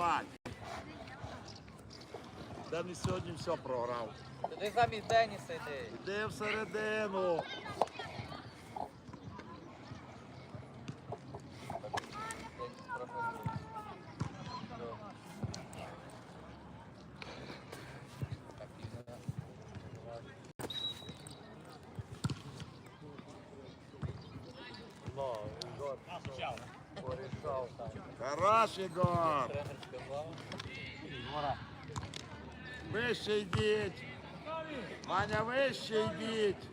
Давай. Денис сьогодні все програв. Туди замість Деніса йди. Іди всередину. Деніс проходить. Все. Так, Ігор. Ну, Ігор, Порішав там. Хорош, Ігор. Тренер сказав. Вище йдіть. Ваня, вище йдіть.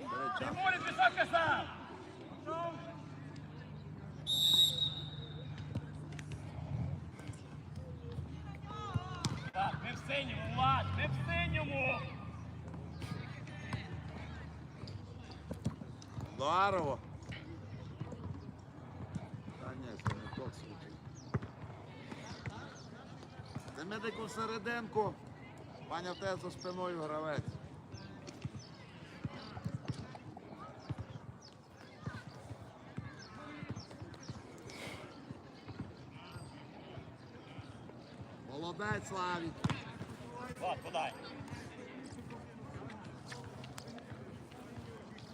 Бери час. Так, не в синьому, Влад, не в синьому! Здорово. Та ні, це не тот случай. Демедику всерединку. Ваня в тебе за спиною гравець. Молодець, Славік.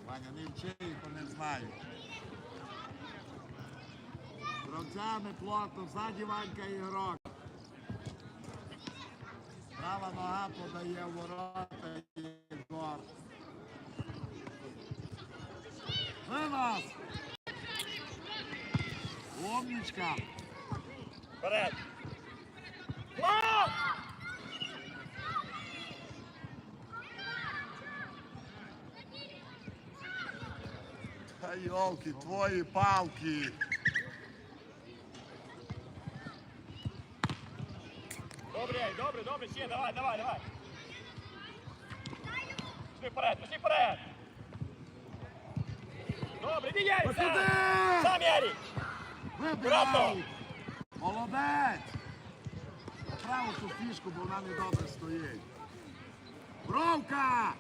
Ваня, не вчи, то не знаю. Гравцями плотно, ззаді Ванька ігрок. Права нога подає ворота Єгор. Винос! Умничка! Вперед! Та йолки, твої палки! Добре, добре, ще, давай, давай, давай. Пішли вперед, пішли вперед. Добре, іди, Ярик, сам. Ярик. Вибирай! Молодець! Право ту фішку, бо вона не добре стоїть. Бровка!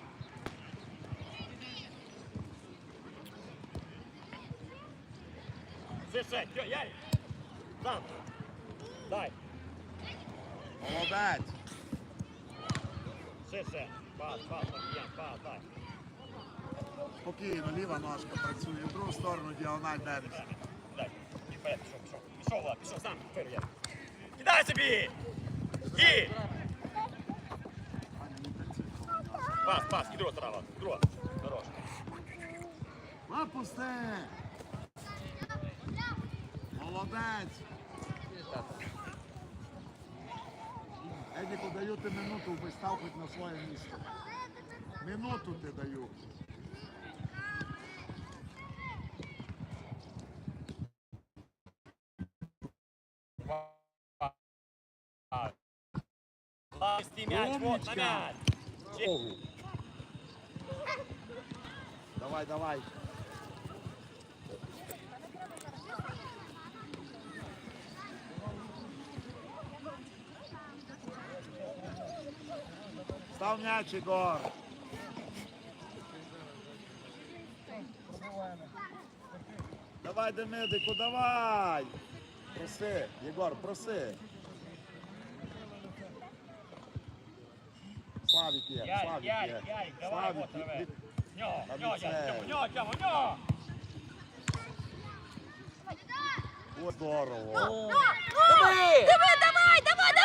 Ще, ще, Ярик. Сам. Молодець! Ще. Пас, пас, Маркіян, пас, дай. Спокійно, ліва ножка працює, в другу сторону діагональ Денис. Дай. І вперед, пішов, пішов. Пішов, Влад, пішов, сам. Вперед, Ярик. Кидай собі! І! Пас, пас, і друга сторона, Влад, друга. Хорош. Випусти! Молодець! Едіку даю ти минуту, би став хоч на своє місце. Минуту ти даю. Ласти мяч, вот на Умничка. мяч. Ого. Давай, давай. Став м'яч, Ігор. Давай, Демидику, давай. Проси, Єгор, проси. Славік є, Славік є. Славік, Нього, нього, нього, нього, нього. О, здорово. Диви! Давай, давай, давай!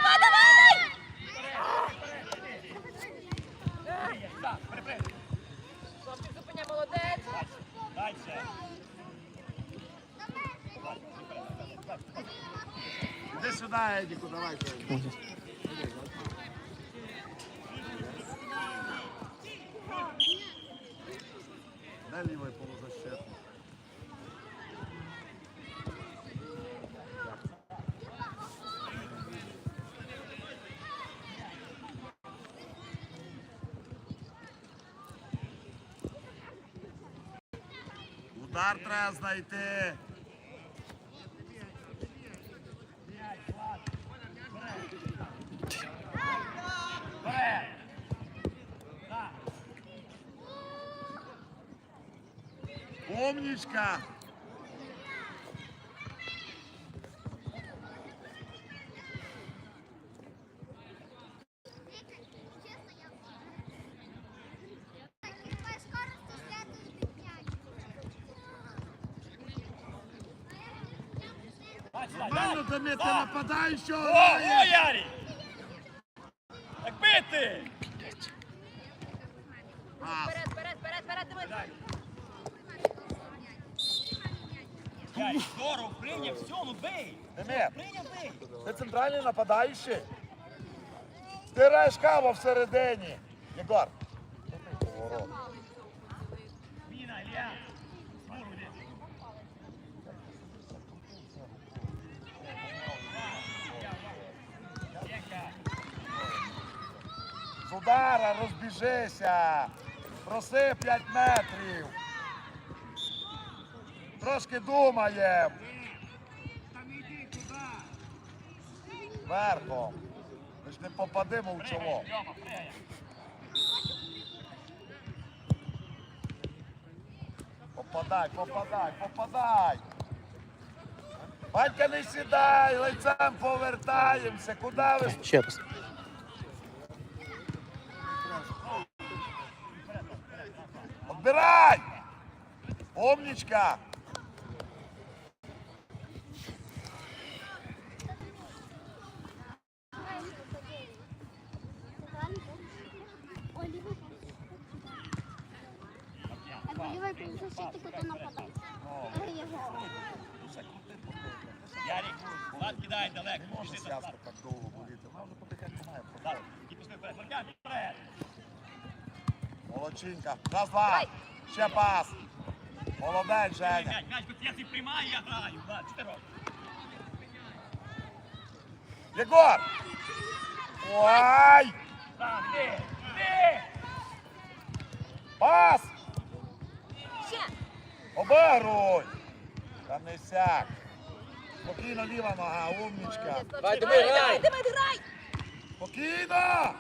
Так, припини. Хлопчик зупиняє, молодець. Дальше. Сюди, Едіку, давай. Едік. Де лівий? Удар треба знайти. Умничка! Нормально, Дамир, ты нападающий! О, о, Ярик! Центральний нападаючий. Ти кава всередині. Єгор. З удара розбіжися. Проси 5 метрів. Трошки думаєм. Верхом. Ми ж не попадемо в чоло. Попадай, попадай, попадай. Батька не сідай, лицем повертаємося. Куди ви? Ще раз. Отбирай! Умничка! Ліверпуль защитник, хто нападає. Ярик, Влад кидай далеко. Можна зв'язку так довго боліти. Вона вже потихеньку має Влад, і пішли вперед. Маркян, вперед. Молодчинка. Раз, два. Ще пас. Молодець, Женя. М'яч, м'яч, я ти приймаю, я граю. Влад, що ти робиш? Єгор! Ой! Сам, іди, іди. Пас! Обигруй! Та не сяк. Спокійно ліва нога, умничка. Давай, Демид, грай. Демид, грай. Спокійно!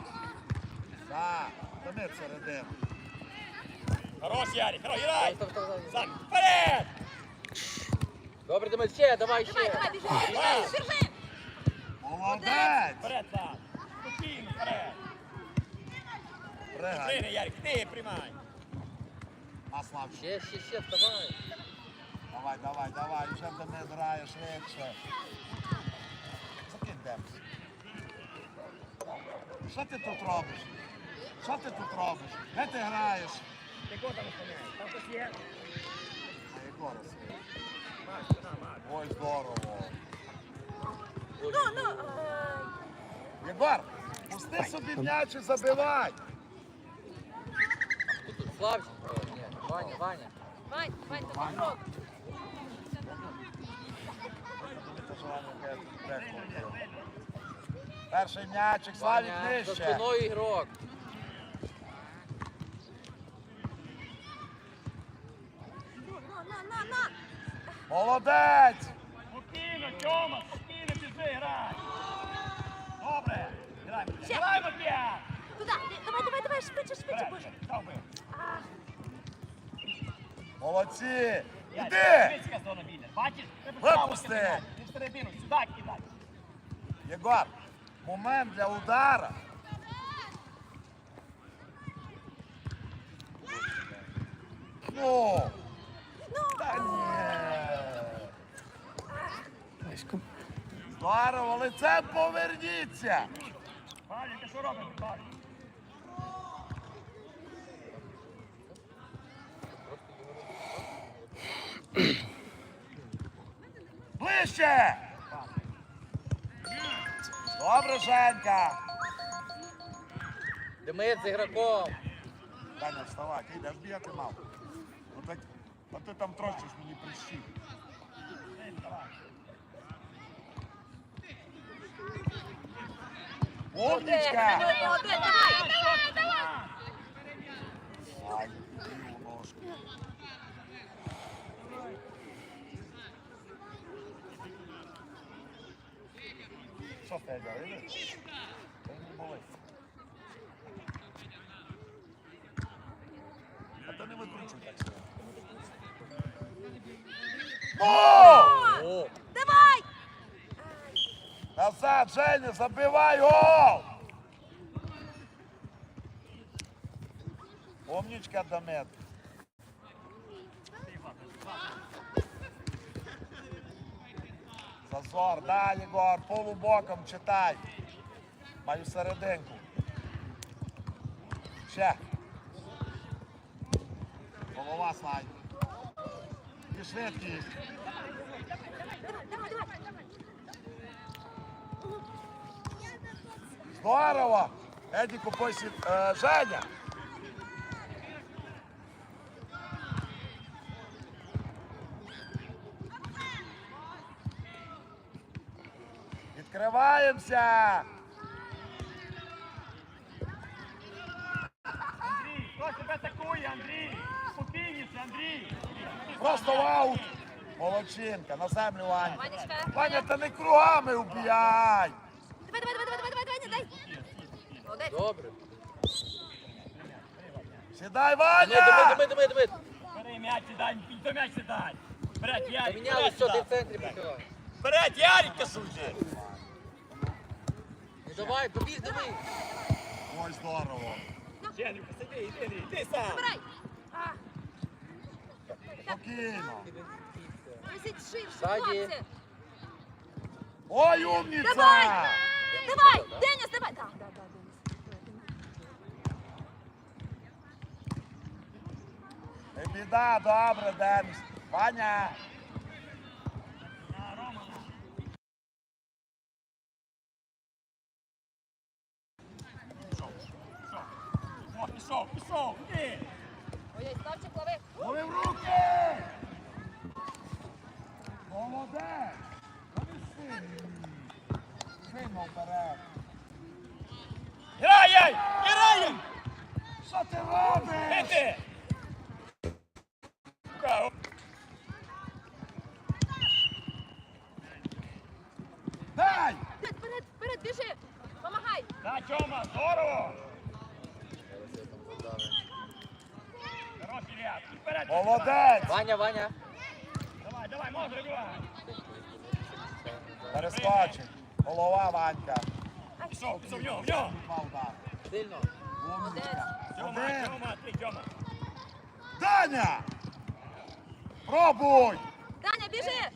Так, Демид середину. Хорош, Ярик, хорош, грай. Сам, вперед. Добре, Демид, ще, давай Давай, ще. давай, біжи, біжи, біжи. Молодець! Вперед, Влад. Спокійно, вперед. Пригай. Пригай, Ярик, ти приймай. А Славчик. Ще, ще, ще, вставай. Давай, давай, давай, вже Демид грає швидше. Закинь Демс. Що ти тут робиш? Що ти тут робиш? Де ти граєш? Ти кого там останняєш? Там хтось є? А сидить. Ой, здорово. Ну, ну. Єгор, пусти собі м'яч і забивай. Тут? Славчик? Ні, Ваня, Ваня. Вань, Вань, тобі крок. Перший м'ячик, Славік Ваня, за нижче. спиною ігрок. На, на, на. Молодець! Спокійно, Тьома, спокійно, біжи, грай. Добре. Грай, Ще. грай. Туди, давай, давай, давай, швидше, швидше, боже. Добре. Молодці! Іди! Бачиш? Випусти. Ти всередину, сюди кидай. Єгор, момент для удара. Ну! Та ні! Здорово, лицем поверніться! Павлік, ти що робиш? Ближче! Добре, Женька! Демид з ігроком. Даня, вставай, ти йдеш бігати мав. Ну так, а ти там трощиш мені прищі. Умничка! Давай, давай, давай. Ай, ножку. Що Федя, видиш? Та й не болить. А то не викручуй так себе. О! О, Давай. Назад, Женя, забивай гол! Умничка, Дамет. Зазор, да, Єгор, полубоком читай. Маю серединку. Ще. Голова слайд. І швидкість. Здорово! Еді купой е, Женя. Відкриваємося! Андрій, хто тебе атакує, Андрій? Спокійніше, Андрій. Просто в! Молодчинка, на землю Ваня. Ванечка, Ваня, та не кругами убігай! Давай, давай, давай, давай, давай, давай, дай. Молодець. Добре. Сідай, Ваня! дими, дими, дими. Бери м'яч сідай, то м'яч сідай. Вперед, Ярик, вперед все, ти в сюди. центрі прикривай. Вперед, Ярик. Ну давай, побіг, дими. Ой, здорово! Андрюха, сиди, іди, іди сам. Забирай. А, Спокійно! Висіть ширше, хлопці. Ой, умніця! Давай! Давай, Деніс, давай. Да, да, да, Денис. Біда, добре, Денис. Ваня! О, пішов, пішов, іди. Ой, Славчик, лови. Лови в руки! Молодець! Вони сильні. Сильно вперед. Грає, грає. Що ти робиш? Іди. Ка- Дай! Вперед, вперед, вперед, біжи. Помагай. Да, Тьома, здорово. Хорош, Ілля, вперед. Молодець! Ваня, Ваня. Давай, давай, може, давай. Перескочить. Голова Ванька. Пішов, пішов, в нього, в нього. Сильно. Умничка. Тьома. Тьома, ти, Тьома. Даня! Пробуй! Даня, біжи.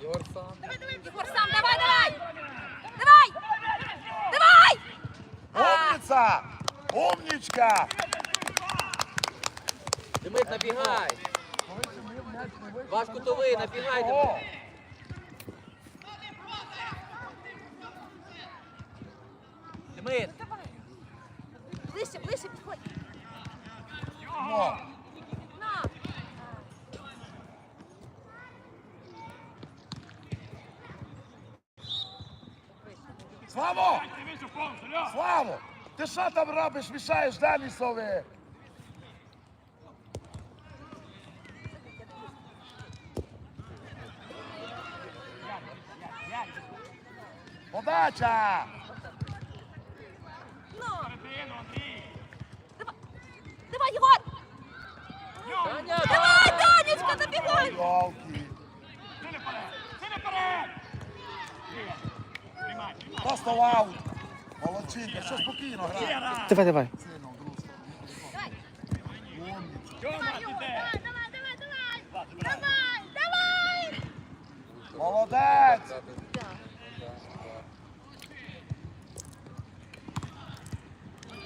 Єгор сам. Єгор, сам, давай, давай. Давай. Давай. А, Умничка! Димит, набігай. Ваш кутовий, набігай, О! Димит. Димит. Ближче, ближче, підходь. На. Славо! Ти Ти що там робиш? Мішаєш Денисові? Подача! Ну. Давай. Давай, Єгор. Даня, Давай. Приймай, приймай. Просто вау! Молодчинка, що спокійно грає. Давай, давай. Сильно, в другу сторону. Давай. Умниця. Тьома, ти де? Давай, давай, давай! Ладно, забирай. Давай! Давай! Молодець! Да.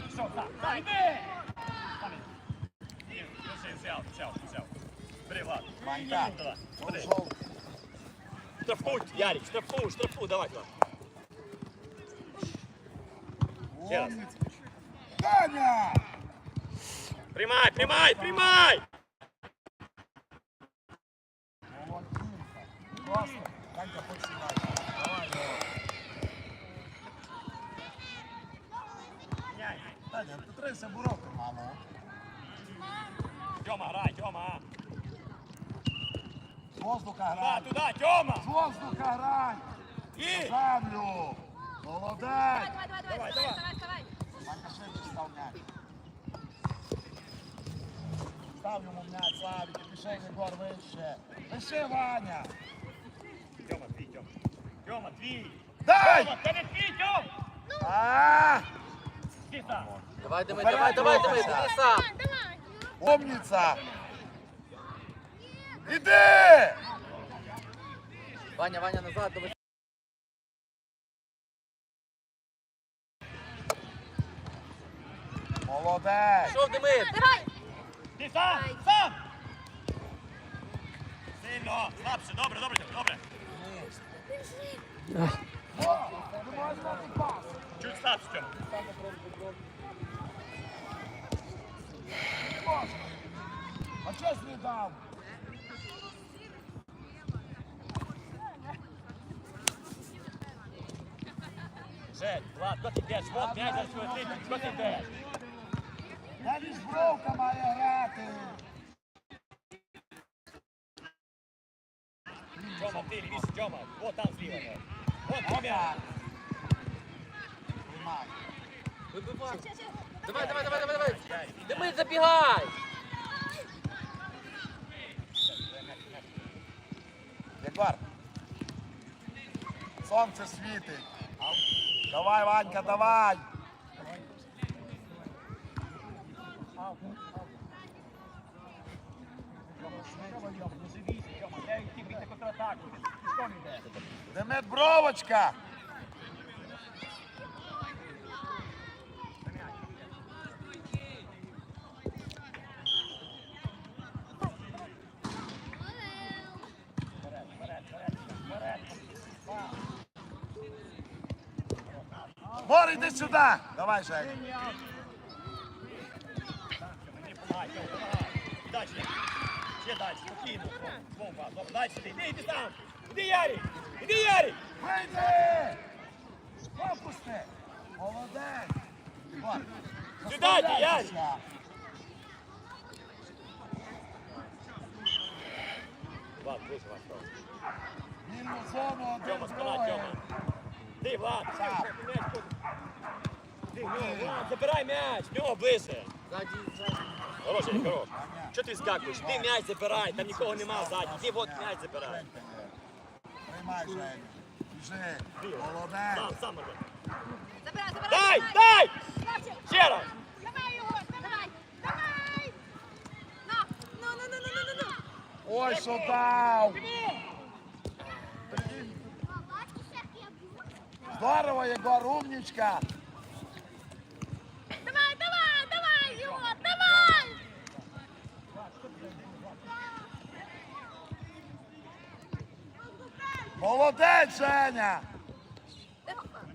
Пішов, так, так, іди. Там іди. Лиши, взяв, взяв, взяв. Бери, Влад. Ванька, Давай, Штрафуй, Ярик, штрафуй, штрафуй, давай, Влад. Ще раз. Умниця. Даня! Приймай, приймай, приймай! Молодчинка. Данька, хоч сюди. Давай, давай. Даня, ти трися буроти, мамо. Тьома, грай, Тьома. З воздуха Туди, туди, Тьома. З воздуха грай. І. Землю. Молодець. Давай, давай, давай, Давай, давай, давай. давай, давай. Ванька швидше став м'яч. Став йому м'яч, Славік, і пішов Єгор вище. Вище, Ваня. Тьома, твій, Тьома. Тьома, твій. Дай! Тьома, це не твій, Тьом. А! Сам. Давай, Димит, давай, давай, Димит, іди сам. Давай! Умниця! Іди! Ваня, Ваня, назад, до Молодець. Пішов Демид. Ти сам! Сам! Сильно! Слабше, добре, добре, добре. Чуть слабше, А чого не дав? Жень, Влад, куди ти йдеш? Вот м'яч зараз летить. Куди ти йдеш? Навіть збровка має грати. Тьома, ти лівіше, Тьома. Вот там зліва. Вот твій м'яч. Вибивай. Давай, давай, давай, давай, давай. Демид, забігай. Єгор. Сонце світить. Давай, Ванька, давай. Демет бровочка. Бор, іди сюди. Давай, Женя. Тьома. Дальше. Ще далі, спокійно. Вовка, добре, далі ти. Іди, іди сам. Іди, Ярик. Іди, Ярик. Вийди! Випусти! Молодець! Ігор, Сюди, Ярик! розслабляйся. Влад, ближче вас, Тьома. Вільну зону один Тьома, спина, другий. Тьома. Ти, Влад, Сам. м'яч тут. Ти, в нього, Влад, забирай м'яч, в нього ближче. Ззаді, ззаді. Хороший, хорош. Що ти скакуєш? Ти м'яч забирай, там нікого нема ззаді. Ти от м'яч забирай. Приймай, Женя. Біжи. Молодець. Сам, сам роби. Забирай, забирай! Дай, дай! Хлопчик! Ще раз! Давай його! Давай! Давай! На! Ну, ну, ну, ну, ну, ну, ну! Ой, що дав! Здорово, Єгор, умничка! Давай, давай, давай, його! Давай! Молодець, Женя!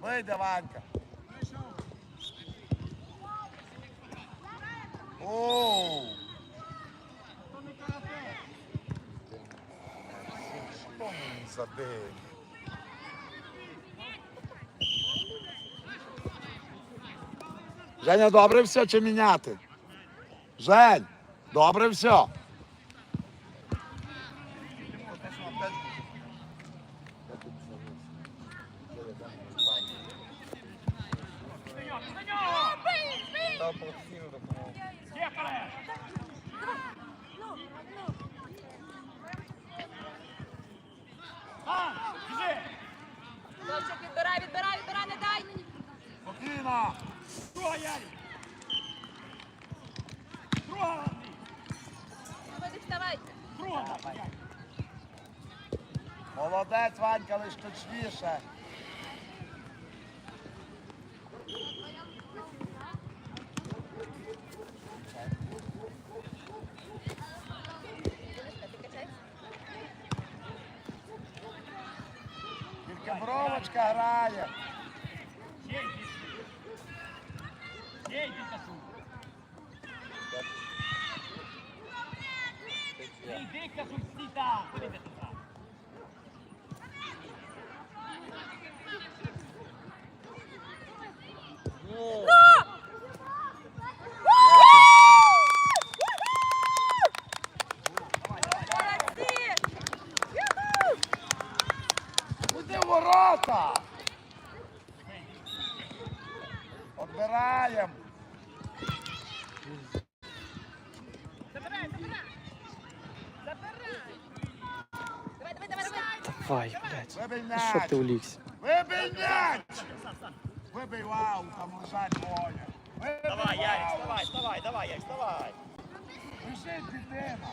Вийде, Ванька. Що мені за день? Женя, добре все чи міняти? Жень, добре все. Ще вперед! Сам, біжи! Хлопчик, відбирай, відбирай, відбирай, не дай! Спокійно! Друга, Ярик! Друга, Андрій! Виходи, вставай! Друга, давай, Ярик! Молодець, Ванька, лиш точніше. Тільки бровочка грає. Ще йди сюди. Ще йди та сюди. Йди, кажу, всі там. Куди ти туди? Ну, Молодці! Куди ворота? Отбираємо. Забирай, забирай! Забирай! Давай, давай, давай, давай! Давай, блядь. Вибий Ну Що м'яч. ти улігся? Вибий м'яч. Вибий вау, там лежать двоє. Давай, Ярик, вставай, вставай, давай, Ярик, вставай. Біжить дитина.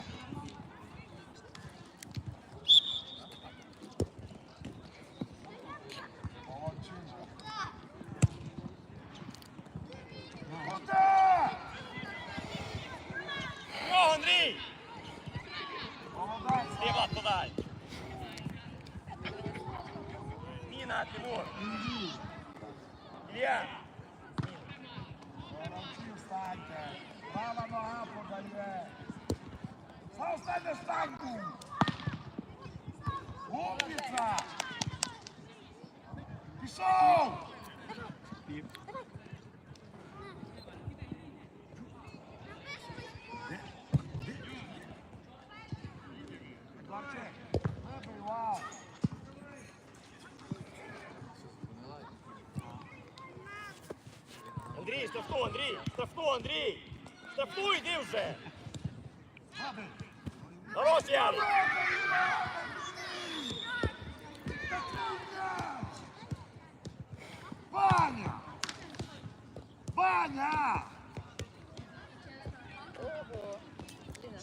Андрій, штрафну, Андрій! Штрафну, Андрій! Штрафну, йди вже! Вибий. Хорош, Ярик! Ваня! Ваня!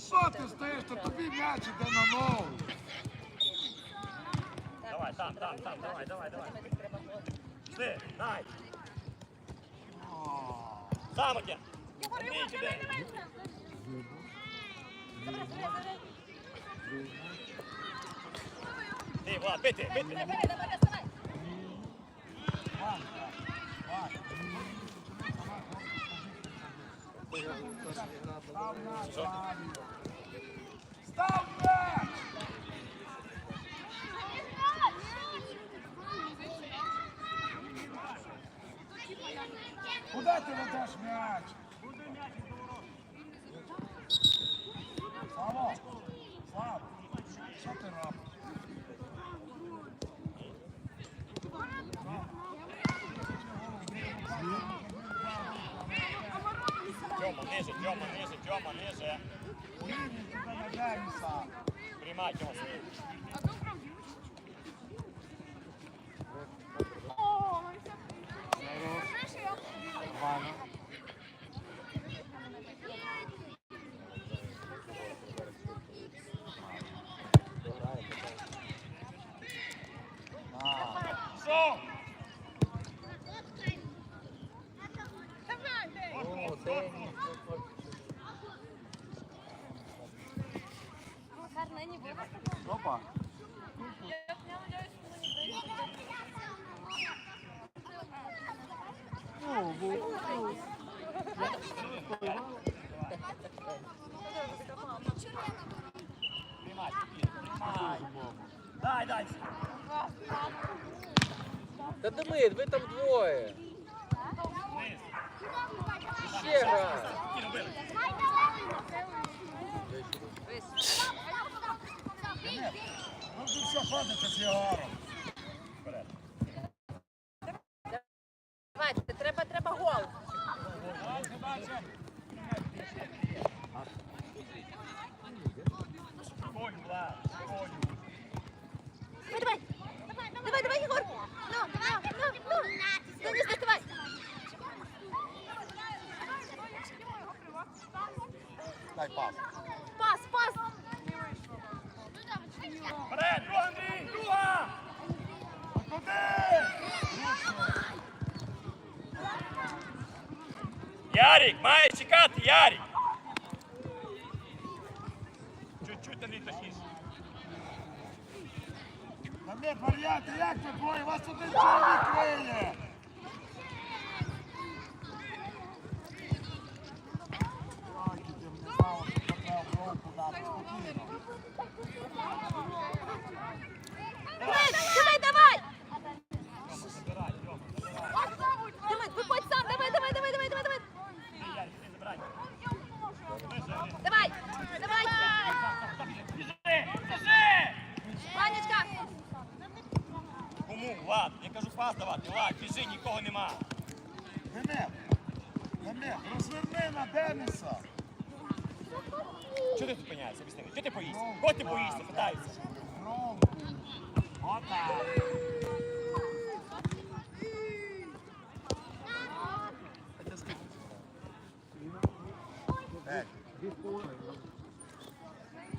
Що ти стоїш? То тобі м'яч іде на ногу. Давай, там, там, там, давай, давай, давай. Ти, най! Самотя! Андрій, іде! Ти, Влад, бити, бити! Давай, давай, давай. Став м'яч, Ваня. Став м'яч! Куди ти ведеш м'яч? Слава! Слава! Що ти робиш? Тьома, ниже, Тьома, ниже, Тьома, ниже. Приймай, Тьома. Ярик, має чекати, Ярик!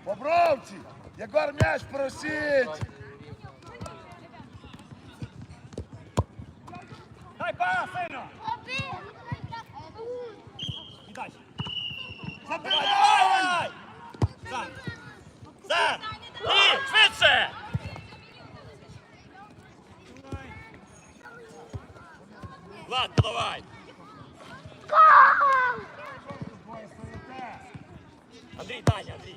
Бобровці! Ягор м'яч просіть! Дай пас, сина! Віддай! Забирай! За! За! Ти! Швидше! Влад, давай! Гол! Андрій, далі, Андрій.